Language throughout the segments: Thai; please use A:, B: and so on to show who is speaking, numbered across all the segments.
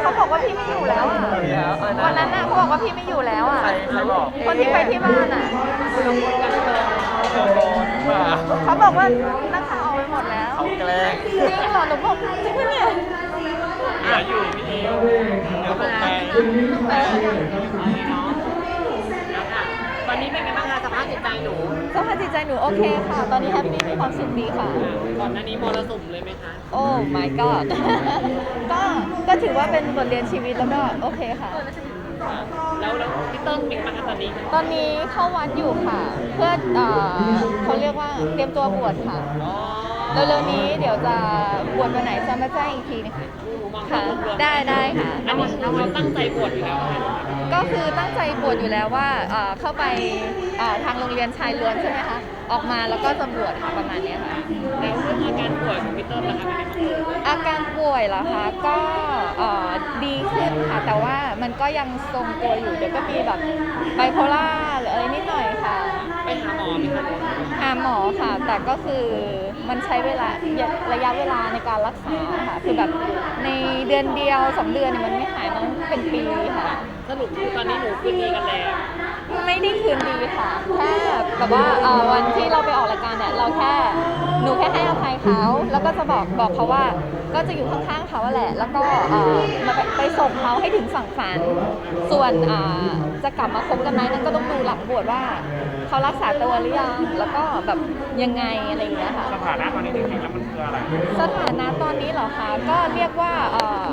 A: เขาบอกว่าพี่ไม่อยู่แล้วอะวันนั้นน่ะเขาบอกว่าพี่ไม่อยู่แล้วอะ
B: ใครใครบอก
A: คนที่ไปที่บ้านอะ
B: ว่า
A: เขาบอกว่านักข่าวออกไปหมดแล้ว
B: เขาแกล้ง
A: จริงเหรอหนูบอกจริงปะเนี่ย
B: เหลืออยู่พี่อิวเดี๋ยวผมไป
A: เออ
C: ตอนนี้เป็นไงบ้างคะสภาพจิต ใจหนู
A: สภาพจิตใจหนูโอเคค่ะ ตอนนี้แฮปปี้มีความสุขดีค่ะ
C: ก่อนหน้านี้มรสุมเลยไหมคะ
A: โอ้ my god ก็ก็ถือว่าเป็นบทเรียนชีวิตแล้วก็โอเคค่ะ
C: แล้วแล้วพี่เติ้ลเป็นมาตอนนี้
A: ตอนนี้เข้าวัดอยู่ค่ะ เพื่อเอ่อเขาเรียกว่าเตรียมตัวบวชค่ะ
C: อ๋อ
A: เร็วๆนี้เดี๋ยวจะบวชวันไหนจะมาแจ้งอีกทีนะคะ
C: หนูมอง
A: ค่ะได้ได้ค่ะ
C: อันนี้เราตั้งใจบวชอยู่แล้วค่ะ
A: ก็คือตั้งใจบวชอยู่แล้วว่าเอ่อเข้าไปเอ่อทางโรงเรียนชายล้วนใช่ไหมคะ ออกมาแล้วก็จะบวชค่ะประมาณเนี้ยค่ะ
C: แล้วเรื่องอาการป่วยของพี่เติ้ลล่ะคะเป็นยังไงบ้าง
A: อาการป่วยเหรอคะก็เอ่อดีขึ้นค่ะ แต่ว่ามันก็ยังทรงตัวอยู่ เดี๋ยวก็มีแบบไบโพล่าหรืออะไรนิดหน่อยค่ะ
C: ไปหาหมอไหมคะ
A: หาหมอค่ะ แต่ก็คือมันใช้เวลาระยะเวลาในการรักษาค่ะ คือแบบในเดือนเดียวสองเดือนเนี่ยมันไม่หายมันเป็นปีค่ะ
C: สรุปคือตอนนี้หนูคืนดีกันแล้ว
A: ไม่ได้คืนดีค่ะ แค่แบบว่าเอ่อวันที่เราไปออกรายการเนี่ยเราแค่หนูแค่ให้อภัยเขาแล้วก็จะบอกบอกเขาว่า ก็จะอยู่ข้างๆเขาแหละ แล้วก็เอ่อมาไปไปส่งเขาให้ถึงฝั่งฝัน ส่วนอ่าจะกลับมาคบกันไหมนั่นก็ต้องดูหลังบวชว่าเขารักษาตัวหรือยัง แล้วก็แบบยังไงอะไรอย่างเงี้ยค่ะ
B: สถานะตอนนี้จริงๆแล้วมันคืออะไร
A: สถานะตอนนี้เหรอคะ ก็เรียกว่าเอ่อ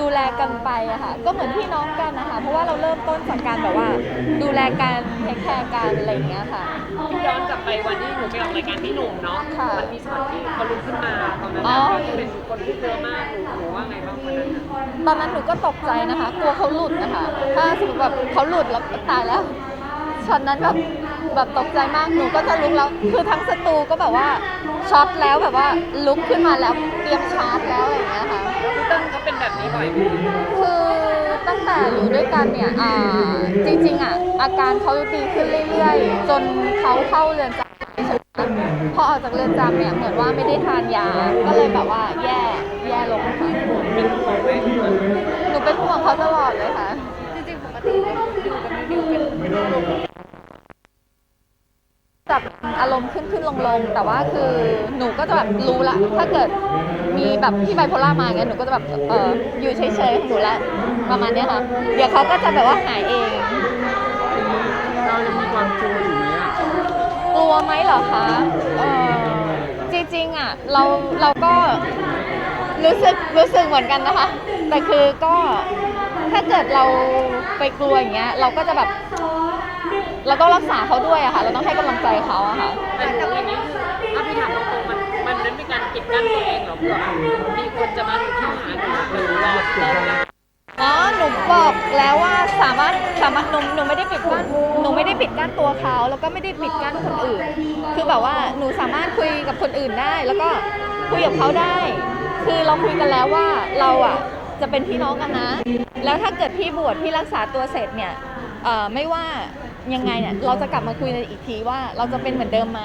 A: ดูแลกันไปอะค่ะ ก็เหมือนพี่น้องกันนะคะ เพราะว่าเราเริ่มต้นจากการแบบว่า ดูแลกันเทคแคร์กันอะไรอย่างเงี้ยค่ะ
C: ที่ย้อนกลับไปวันที่หนูไปออกรายการพี่หนุ่มเนาะ
A: ค่ะ
C: มันมีช็อตที่เขาลุกขึ้นมาตอนนั้น
A: อ๋อ
C: น่ะที่เป็นคนที่เยอะมากหนูหนูว่าไงบ้างวันนั้นน่ะ
A: ตอนนั้นหนูก็ตกใจนะคะ กลัวเขาหลุดนะคะ ถ้าสมมติแบบเขาหลุดแล้วตายแล้วช็อตนั้นแบบ แบบตกใจมากหนูก็จะลุกแล้วคือทั้งสตูก็แบบว่าช็อตแล้วแบบว่าลุกขึ้นมาแล้วเตรียมชาร์จแล้วอะไรอย่างเงี้ยค่ะ
C: พี่เติ้ลเขาเป็นแบบนี้บ่อยไหม
A: คือตั้งแต่อยู่ด้วยกันเนี่ยอ่าจริงๆอะอาการเขาดีขึ้นเรื่อยๆ จนเขาเข้าเรือนจำใช่ไหมพอออกจากเรือนจำเนี่ยเหมือนว่าไม่ได้ทานยา ก็เลยแบบว่าแย่แย่ลงค่ะ
C: เป็นห่วงไหม
A: หนูเป็นห่วงเขาตลอดเลยค่ะ
C: จริงๆปกติอยู่กับนิวเป็น
A: จับอารมณ์ขึ้นขึ้นลงลงแต่ว่าคือหนูก็จะแบบรู้ละ ถ้าเกิดมีแบบที่ไบโพล่ามาเงี้ยหนูก็จะแบบเอออยู่เฉยๆของหนูละประมาณเนี้ยค่ะ เดี๋ยวเขาก็จะแบบว่าหายเอง
C: เรายังมีความกลัวอยู่ไหมอะ
A: กลัวไหมเหรอคะเออจริงๆอะเราเราก็รู้สึกรู้สึกเหมือนกันนะคะ แต่คือก็ถ้าเกิดเราไปกลัวอย่างเงี้ย เราก็จะแบบ เราต้องรักษาเขาด้วยอะค่ะ เราต้องให้กำลังใจเขาอะค่ะ
C: แต่อย่างนี้คือถ้าพี่ถามตรงๆมันมันนั้นเป็นการปิดกั้นตัวเองเหรอเพื่อมีคนจะมาที่หาหนูหรือรอพี่เติ้ลนะ
A: อ๋อ หนูบอกแล้วว่าสามารถสามารถหนูหนูไม่ได้ปิดกั้นหนูไม่ได้ปิดกั้นตัวเขาแล้วก็ไม่ได้ปิดกั้นคนอื่น คือแบบว่าหนูสามารถคุยกับคนอื่นได้ แล้วก็คุยกับเขาได้ คือเราคุยกันแล้วว่าเราอะจะเป็นพี่น้องกันนะ แล้วถ้าเกิดพี่บวชพี่รักษาตัวเสร็จเนี่ยเอ่อไม่ว่า ยังไงเนี่ยเราจะกลับมาคุยกันอีกทีว่าเราจะเป็นเหมือนเดิมไหม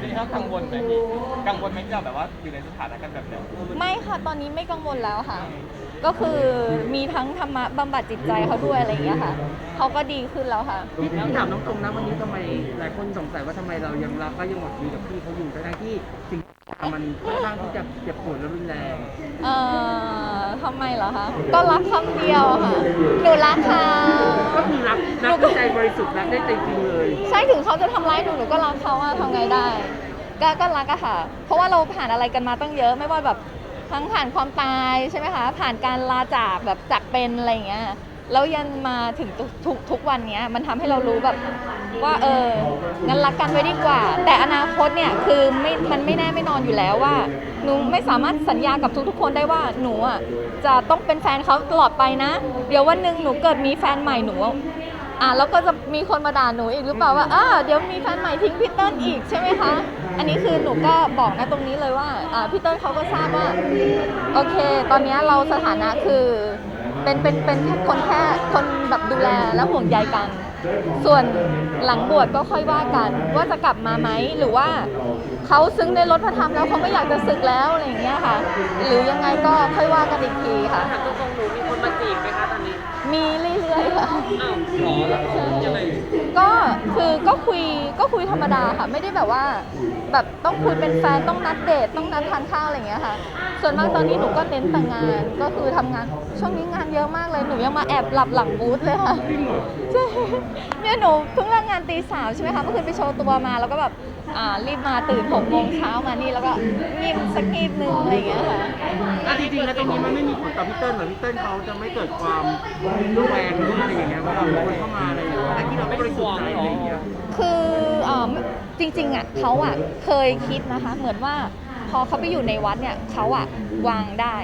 B: พี่ถ้ากังวลไหมพี่กังวลไหมที่เราแบบว่าอยู่ในสถานะกันแบบเนี้ย
A: ไม่ค่ะตอนนี้ไม่กังวลแล้วค่ะ ก็คือมีทั้งธรรมะบำบัดจิตใจเขาด้วยอะไรอย่างเงี้ยค่ะเขาก็ดีขึ้นแล้วค่ะ
D: แล้วถามน้องตรงนะวันนี้ทำไมหลายคนสงสัยว่าทำไมเรายังรักและยังหวังดีกับพี่เขาอยู่ทั้งๆที่สิ่งที่ มันค่อนข้างที่จะเจ็บปวดและรุนแรง
A: เอ่อทำไมเหรอคะ ก็รักคำเดียวค่ะ หนูรักเขา
D: ก็คือรักรักด้วยใจบริสุทธิ์รักได้ใจจริงเลย
A: ใช่ถึงเขาจะทำร้ายหนูหนูก็รักเขาอะทำไงได้ ก็ก็รักอะค่ะ เพราะว่าเราผ่านอะไรกันมาตั้งเยอะ ไม่ว่าแบบทั้งผ่านความตายใช่ไหมคะ ผ่านการลาจากแบบจากเป็นอะไรอย่างเงี้ย แล้วยันมาถึงทุกทุกวันนี้มันทำให้เรารู้แบบว่าเอองั้นรักกันไว้ดีกว่า แต่อนาคตเนี่ยคือไม่มันไม่แน่ไม่นอนอยู่แล้วว่า หนูไม่สามารถสัญญากับทุกๆ คนได้ว่าหนูอะจะต้องเป็นแฟนเขาตลอดไปนะ เดี๋ยววันหนึ่งหนูเกิดมีแฟนใหม่หนูอะแล้วก็จะมีคนมาด่าหนูอีกหรือเปล่าว่าอ่าเดี๋ยวมีแฟนใหม่ทิ้งพี่เติ้ลอีกใช่ไหมคะ อันนี้คือหนูก็บอกนะตรงนี้เลยว่าอ่าพี่เติ้ลเขาก็ทราบว่าโอเค ตอนนี้เราสถานะคือ เป็นเป็นเป็นแค่คนแค่คนแบบดูแลและห่วงใยกัน ส่วนหลังบวชก็ค่อยว่ากัน ว่าจะกลับมาไหมหรือว่าเขาซึ้งในรถพระธรรมแล้วเขาไม่อยากจะศึกแล้วอะไรอย่างเงี้ยค่ะ หรือยังไงก็ค่อยว่ากันอีกทีค่ะ
C: ถามตรงๆหนูมีคนมาจีบไหมคะตอนนี้
A: มีเรื่อยๆค่ะ
C: อ้าวหรอแล้วยังไง
A: ก็คือก็คุยก็คุยธรรมดาค่ะไม่ได้แบบว่า แบบต้องคุยเป็นแฟนต้องนัดเดทต้องนัดทานข้าวอะไรอย่างเงี้ยค่ะ ส่วนมากตอนนี้หนูก็เน้นแต่งงานก็คือทำงาน ช่วงนี้งานเยอะมากเลยหนูยังมาแอบหลับหลังบูธเลยค่ะใช่เนี่ยหนูเพิ่งเลิกงานตีสามใช่ไหมคะเมื่อคืนไปโชว์ตัวมาแล้วก็แบบอ่ารีบมาตื่นหกโมงเช้ามานี่แล้วก็งีบสักงีบนึงอะไรอย่างเงี้ยค่ะ
D: อะจริงๆแล้วตรงนี้มันไม่มีผลต่อพี่เติ้ลเหรอพี่เติ้ลเขาจะไม่เกิดความระแวงหรืออะไรอย่างเงี้ยว่าเราคนเข้ามาอะไรอย่างเงี้ยแต่ที่เราไม่บริสุทธิ์ใจอะไรอย่างเงี้ย
A: คือเอ่อจริงๆอะเขาอะเคยคิดนะคะ เหมือนว่าพอเขาไปอยู่ในวัดเนี่ยเขาอะวางได้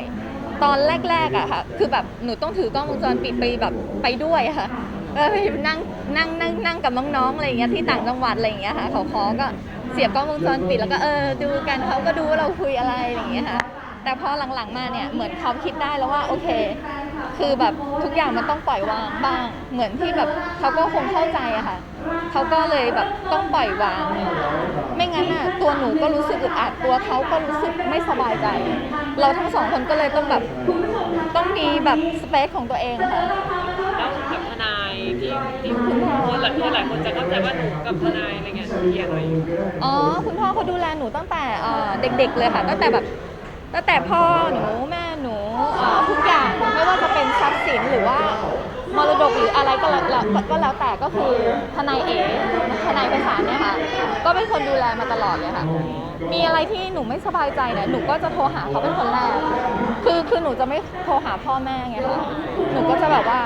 A: ตอนแรกๆอะค่ะคือแบบหนูต้องถือกล้องวงจรปิดไปแบบไปด้วยอะค่ะเออไปนั่งนั่งนั่งนั่งกับน้องๆอะไรอย่างเงี้ยที่ต่างจังหวัดอะไรอย่างเงี้ยค่ะเขาขอก็เสียบกล้องวงจรปิดแล้วก็เออดูกันเขาก็ดูว่าเราคุยอะไรอย่างเงี้ยค่ะแต่พอหลังๆมาเนี่ยเหมือนเขาคิดได้แล้วว่าโอเค คือแบบทุกอย่างมันต้องปล่อยวางบ้าง เหมือนที่แบบเขาก็คงเข้าใจอะค่ะเขาก็เลยแบบต้องปล่อยวาง ไม่งั้นอะตัวหนูก็รู้สึกอึดอัดตัวเขาก็รู้สึกไม่สบายใจ เราทั้งสองคนก็เลยต้องแบบต้องมีแบบสเปซของตัวเองค่ะ
C: แล้วกับทนายที่ที่คุณพ่อหลายที่หลายคนจะเข้าใจว่าหนูกับทนายอะไรเงี้ยเกลียดอะไรอยู่
A: อ๋อคุณพ่อเขาดูแลหนูตั้งแต่เอ่อเด็กๆเลยค่ะตั้งแต่แบบตั้งแต่พ่อหนูแม่ สินหรือว่ามรดกหรืออะไรก็แล้วก็แล้วแต่ก็คือทนายเอ๋ทนายไพศาลเนี่ยค่ะ ก็เป็นคนดูแลมาตลอดเลยค่ะ มีอะไรที่หนูไม่สบายใจเนี่ยหนูก็จะโทรหาเขาเป็นคนแรก คือคือหนูจะไม่โทรหาพ่อแม่ไงคะหนูก็จะแบบว่า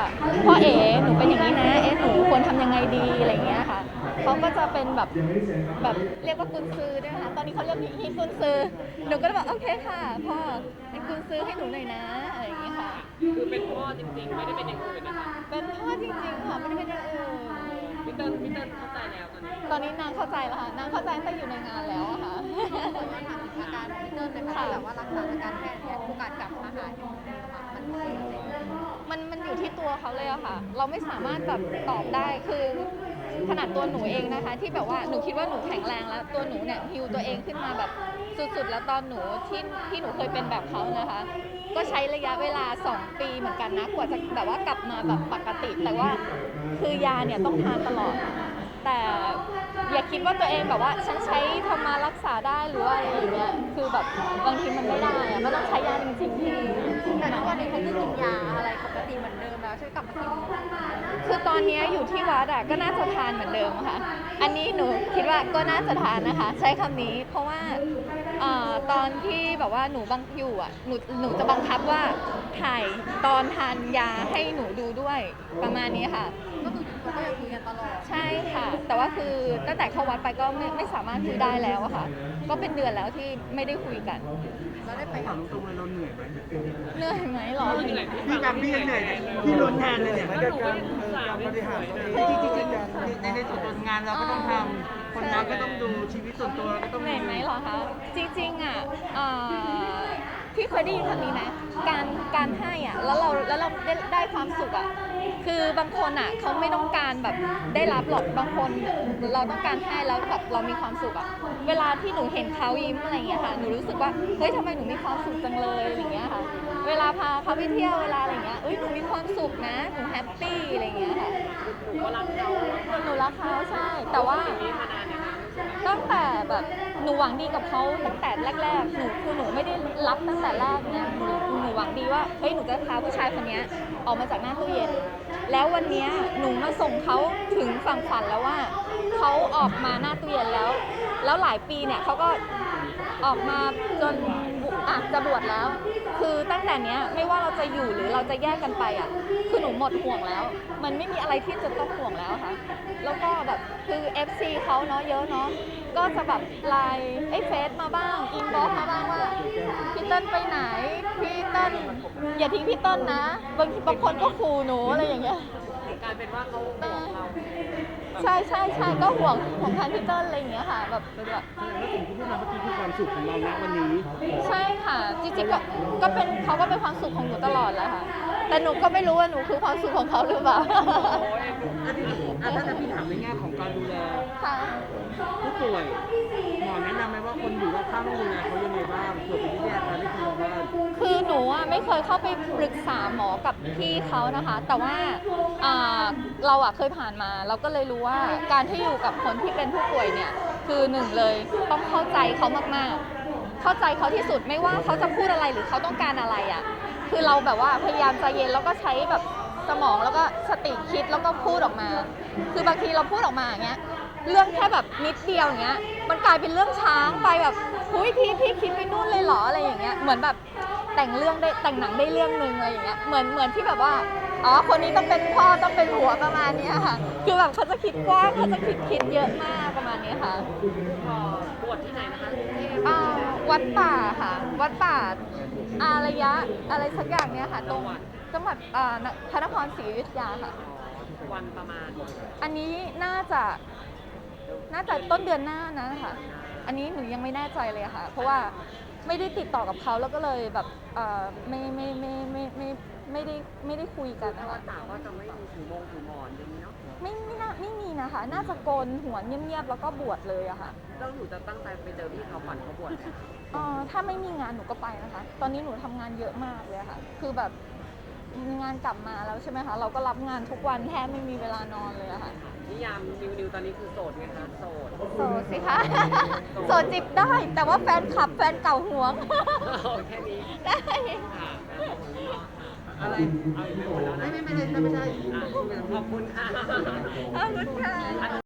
A: พ่อเอ๋หนูเป็นอย่างนี้นะเอ๋หนูควรทำยังไงดีอะไรอย่างเงี้ยค่ะ เขาก็จะเป็นแบบแบบเรียกว่ากุญซือด้วยนะคะตอนนี้เขาเรียกฮิตกุญซือหนูก็จะบอกโอเคค่ะพ่อเป็นกุญซือให้หนูหน่อยนะอะไรอย่างเงี้ยค่ะ
C: คือเป็นพ่อจริงๆ ไม่ได้เป็นอย่างอื่นนะคะ
A: เป็นพ่อจริงๆค่ะไม่ได้เป็นอย่างอื่น
C: พี่เติ้ลพี่เติ้ลเข้าใจแล้วตอนนี้
A: ตอนนี้นางเข้าใจแล้วค่ะนางเข้าใจตั้งแต่อยู่ในงานแล้วอะค่ะ
E: อาการของพี่เติ้ลนะคะที่แบบว่ารักษาอาการแพทย์เนี่ยโอกาสกลับมาหาอยู่ค่ะมันคืออะไรอย่างเงี้ย
A: มันมันอยู่ที่ตัวเขาเลยอะค่ะ เราไม่สามารถแบบตอบได้คือ ขนาดตัวหนูเองนะคะ ที่แบบว่าหนูคิดว่าหนูแข็งแรงแล้ว ตัวหนูเนี่ยฮิวตัวเองขึ้นมาแบบสุดๆ แล้วตอนหนูที่ที่หนูเคยเป็นแบบเขานะคะ ก็ใช้ระยะเวลา 2 ปีเหมือนกันนะกว่าจะแบบว่ากลับมาแบบปกติ แต่ว่าคือยาเนี่ยต้องทานตลอด แต่อย่าคิดว่าตัวเองแบบว่าฉันใช้ธรรมารักษาได้หรือว่าอะไรอย่างเงี้ยคือแบบบางทีมันไม่ได้อะมันต้องใช้ยาจริงๆที่
E: แต่ทุกวันนี้เขาก็กินยาอะไรปกติเหมือนเดิมแล้วใช่วยกลับมากิน
A: คือตอนเนี้ยอยู่ที่วัดอะก็น่าจะทานเหมือนเดิมค่ะ อันนี้หนูคิดว่าก็น่าจะทานนะคะ ใช้คำนี้ เพราะว่าเอ่อตอนที่แบบว่าหนูบังอยู่อะหนูหนูจะบังคับว่าถ่ายตอนทานยาให้หนูดูด้วยประมาณนี้ค่ะ
E: ก็คือเขาก็ยังคุยกันตลอด
A: ใช่ค่ะ แต่ว่าคือตั้งแต่เข้าวัดไปก็ไม่ไม่สามารถคุยได้แล้วอะค่ะ ก็เป็นเดือนแล้วที่ไม่ได้คุยกัน
E: แล้วได้ไป
D: ถามตรงๆเลยเราเหนื่อยไหม
A: เหนื่อยไหมหรอ
C: เหนื่อย
D: พี่การพี่ยังเหนื่อยเนี่ยพี่ลุ้นแทนเลยเนี่ยมันจะการเออการบริหารตัวเองจริงๆในในส่วนตัวงานเราก็ต้องทำคนงานก็ต้องดูชีวิตส่วนตัวก็ต้อง
A: เหนื่อยไหมเหรอคะจริงๆอะเอ่อ พี่เคยได้ยินคำนี้นะการการให้อะแล้วเราแล้วเราได้ได้ความสุขอะคือบางคนอะเขาไม่ต้องการแบบได้รับหรอกบางคนเราต้องการให้แล้วแบบเรามีความสุขอะเวลาที่หนูเห็นเขายิ้มอะไรอย่างเงี้ยค่ะหนูรู้สึกว่าเฮ้ยทำไมหนูมีความสุขจังเลยอะไรอย่างเงี้ยค่ะ เวลาพาเขาไปเที่ยวเวลาอะไรอย่างเงี้ยเอ้ยหนูมีความสุขนะหนูแฮปปี้อะไรอย่างเงี้ยค่ะ
C: หนูก็รักเขา
A: หนูรักเขาใช่ แต่ว่า ตั้งแต่แบบหนูหวังดีกับเขาตั้งแต่แรก ๆ หนูคือหนูไม่ได้รับตั้งแต่แรกเนี่ยหนูหนูหวังดีว่าเฮ้ยหนูจะพาผู้ชายคนเนี้ยออกมาจากหน้าตู้เย็น แล้ววันเนี้ยหนูมาส่งเขาถึงฝั่งฝันแล้วว่าเขาออกมาหน้าตู้เย็นแล้ว แล้วหลายปีเนี่ยเขาก็ออกมาจน อะจะบวชแล้ว คือตั้งแต่เนี้ยไม่ว่าเราจะอยู่หรือเราจะแยกกันไปอะ คือหนูหมดห่วงแล้ว มันไม่มีอะไรที่จะต้องห่วงแล้วค่ะ แล้วก็แบบคือ FC เขาเนาะเยอะเนาะ ก็จะแบบไลน์ไอ้เฟซมาบ้างอินบ็อกมาบ้างว่าพี่เติ้ลไปไหน พี่เติ้ลอย่าทิ้งพี่เติ้ลนะ บางทีบางคนก็ขู่หนูอะไรอย่างเงี้ย
C: กลายเป็นว่าเขาห่วงเรา
A: ใช่ใช่ใช่ก็ห่วงห่วงแทนพี่เติ้ลอะไรอย่างเงี้ยค่ะ แบบเป็นแบบ
D: แล้วสิ่งที่พูดมาเมื่อกี้คือความสุขของเราณวันนี้
A: ใช่ค่ะจริงๆก็ก็เป็นเขาก็เป็นความสุขของหนูตลอดแหละค่ะ แต่หนูก็ไม่รู้ว่าหนูคือความสุขของเขาหรือเปล่า
C: โอ้ยหนู
D: อันนี้อันอะถ้าจะพี่ถามในแง่ของการดูแล
A: ค่ะ
D: ผู้ ป่วยหมอแนะนำไหมว่าคนอยู่รอบข้างต้องดูแลเขายังไงบ้างเผื่อเป็นที่แยกกันได้คุยกันบ้าง
A: คือหนูอะไม่เคยเข้าไปปรึกษาหมอกับพี่เขานะคะ แต่ว่าอ่าเราอะเคยผ่านมา เราก็เลยรู้ว่าการที่อยู่กับคนที่เป็นผู้ป่วยเนี่ย คือหนึ่งเลยต้องเข้าใจเขามากๆ เข้าใจเขาที่สุดไม่ว่าเขาจะพูดอะไรหรือเขาต้องการอะไรอะ คือเราแบบว่าพยายามใจเย็นแล้วก็ใช้แบบสมองแล้วก็สติคิดแล้วก็พูดออกมา คือบางทีเราพูดออกมาอย่างเงี้ย เรื่องแค่แบบนิดเดียวอย่างเงี้ย มันกลายเป็นเรื่องช้างไปแบบหุยพี่พี่คิดไปนู่นเลยเหรออะไรอย่างเงี้ย เหมือนแบบแต่งเรื่องได้แต่งหนังได้เรื่องหนึ่งอะไรอย่างเงี้ย เหมือนเหมือนที่แบบว่า อ๋อ คนนี้ต้องเป็นพ่อต้องเป็นหัวประมาณเนี้ยค่ะ คือแบบเขาจะคิดกว้างเขาจะคิดคิดเยอะมากประมาณเนี้ยค่ะ
C: พอบวชที่ไหนนะคะกรุงเทพ
A: อ่าวัดป่าค่ะ วัดป่าอารยะอะไรสักอย่างเนี้ยค่ะ ตรงจังหวัดอ่าพระนครศรีอยุธยาค่ะ
C: วันประมาณ
A: อันนี้น่าจะ น่าจะต้นเดือนหน้านะค่ะ อันนี้หนูยังไม่แน่ใจเลยค่ะ เพราะว่าไม่ได้ติดต่อกับเขาแล้วก็เลยแบบเอ่อไม่ไม่ไม่ไม่ไม่ไม่ได้ไม่ได้คุยกัน
C: แต่
A: นะ
C: ว่า
A: คะ
C: สาวก็จะไม่มีถือมงถือหมอนอย่างนี้เนาะ
A: ไม่ไม่น่าไม่มีนะคะ น่าจะโกนหัวเงียบๆแล้วก็บวชเลยอะค่ะ
C: แล้วหนูจะตั้งใจไปเจอพี่เขาก่อนเขาบวชไหมคะ
A: เอ่อถ้าไม่มีงานหนูก็ไปนะคะ ตอนนี้หนูทำงานเยอะมากเลยค่ะ คือแบบ งานกลับมาแล้วใช่ไหมคะ เราก็รับงานทุกวันแทบไม่มีเวลานอนเลยอะค่ะ
C: นิยามนิวนิวตอนนี้คือโสดไงคะโสด
A: โสดสิคะ โสดจิบได้ แต่ว่าแฟนคลับแฟนเก่าหวง
C: โอแค่นี้
A: ได้
C: ค่ะ
D: อะไร
C: เอาอีกหมดแล้วนะ
D: ไม่ไม่ไม่ใช่ไม่ใช่
C: อะขอบคุณค่ะ
A: ขอบคุณค่ะ